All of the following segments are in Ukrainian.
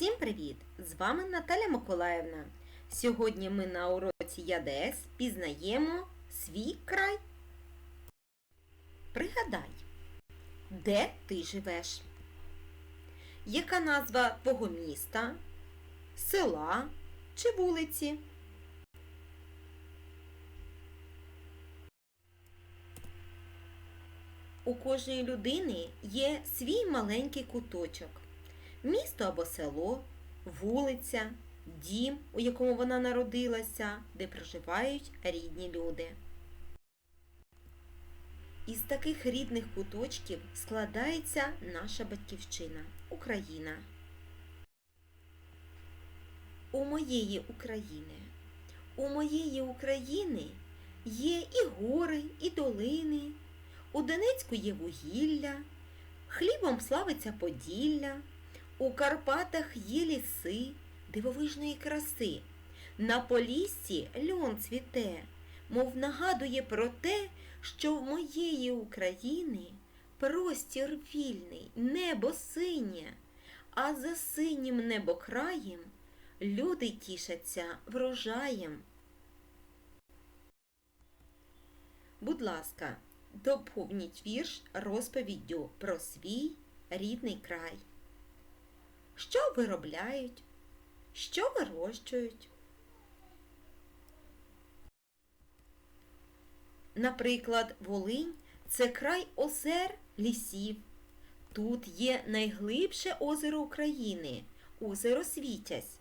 Всім привіт! З вами Наталя Миколаївна. Сьогодні ми на уроці ЯДС пізнаємо свій край. Пригадай, де ти живеш? Яка назва твого міста, села чи вулиці? У кожної людини є свій маленький куточок. Місто або село, вулиця, дім, у якому вона народилася, де проживають рідні люди. Із таких рідних куточків складається наша батьківщина Україна. У моєї України. У моєї України є і гори, і долини. У Донецьку є вугілля, хлібом славиться Поділля. У Карпатах є ліси дивовижної краси. На поліссі льон цвіте, мов нагадує про те, що в моєї України простір вільний, небо синє, а за синім небокраєм люди тішаться врожаєм. Будь ласка, доповніть вірш розповіддю про свій рідний край. Що виробляють? Що вирощують? Наприклад, Волинь це край озер лісів. Тут є найглибше озеро України озеро Світязь.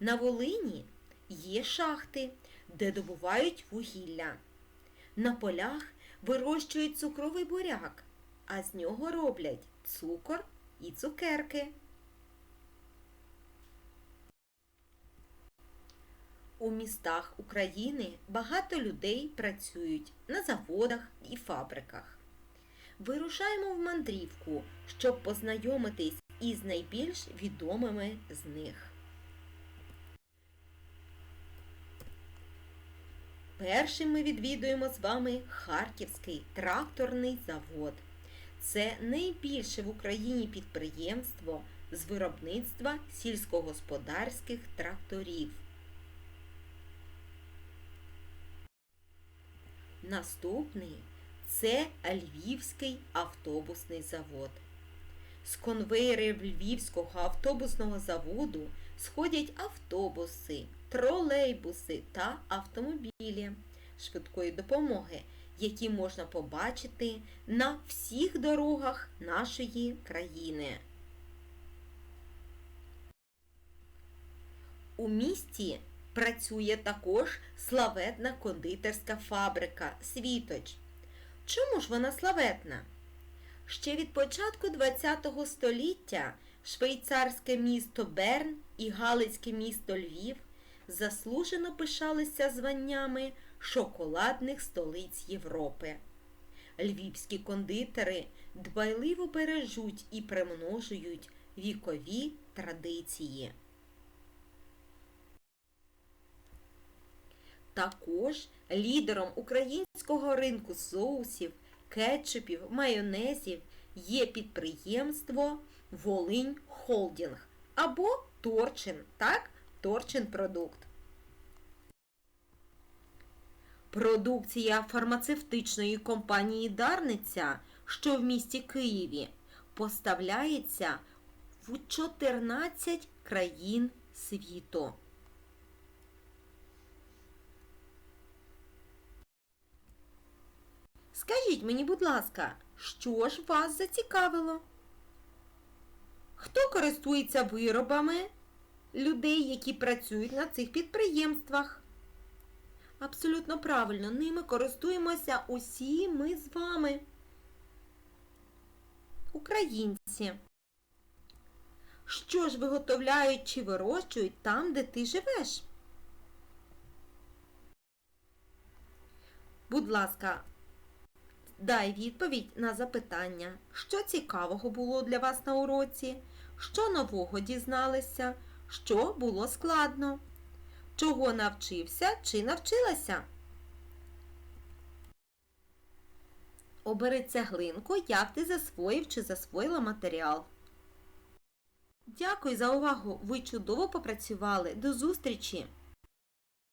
На Волині є шахти, де добувають вугілля. На полях вирощують цукровий буряк, а з нього роблять цукор і цукерки. У містах України багато людей працюють на заводах і фабриках. Вирушаємо в мандрівку, щоб познайомитись із найбільш відомими з них. Першим ми відвідуємо з вами Харківський тракторний завод. Це найбільше в Україні підприємство з виробництва сільськогосподарських тракторів. Наступний це Львівський автобусний завод. З конвейерів Львівського автобусного заводу сходять автобуси, тролейбуси та автомобілі швидкої допомоги, які можна побачити на всіх дорогах нашої країни. У місті працює також славетна кондитерська фабрика Світоч. Чому ж вона славетна? Ще від початку ХХ століття швейцарське місто Берн і Галицьке місто Львів заслужено пишалися званнями шоколадних столиць Європи. Львівські кондитери дбайливо бережуть і примножують вікові традиції. Також лідером українського ринку соусів, кетчупів, майонезів є підприємство Волинь Холдінг або Торчин, так, Торчин Продукт. Продукція фармацевтичної компанії Дарниця, що в місті Києві, поставляється в 14 країн світу. Скажіть мені, будь ласка, що ж вас зацікавило? Хто користується виробами людей, які працюють на цих підприємствах? Абсолютно правильно, ними користуємося усі ми з вами. Українці. Що ж виготовляють чи вирощують там, де ти живеш? Будь ласка, Дай відповідь на запитання, що цікавого було для вас на уроці, що нового дізналися, що було складно, чого навчився чи навчилася. Обери цеглинку, як ти засвоїв чи засвоїла матеріал. Дякую за увагу. Ви чудово попрацювали. До зустрічі!